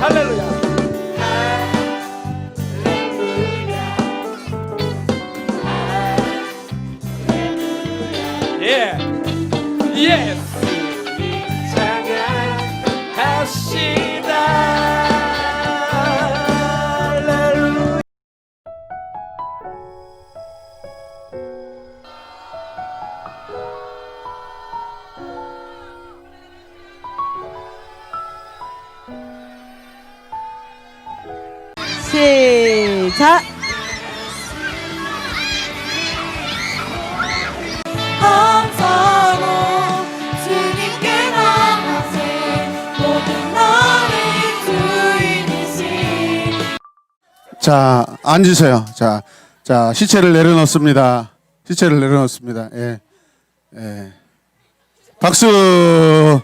할렐루야. 예. 예. 자, 감사로 주님께 나가세 모든 나의 주인이신 자, 앉으세요. 자, 자, 시체를 내려놓습니다. 시체를 내려놓습니다. 예. 예. 박수!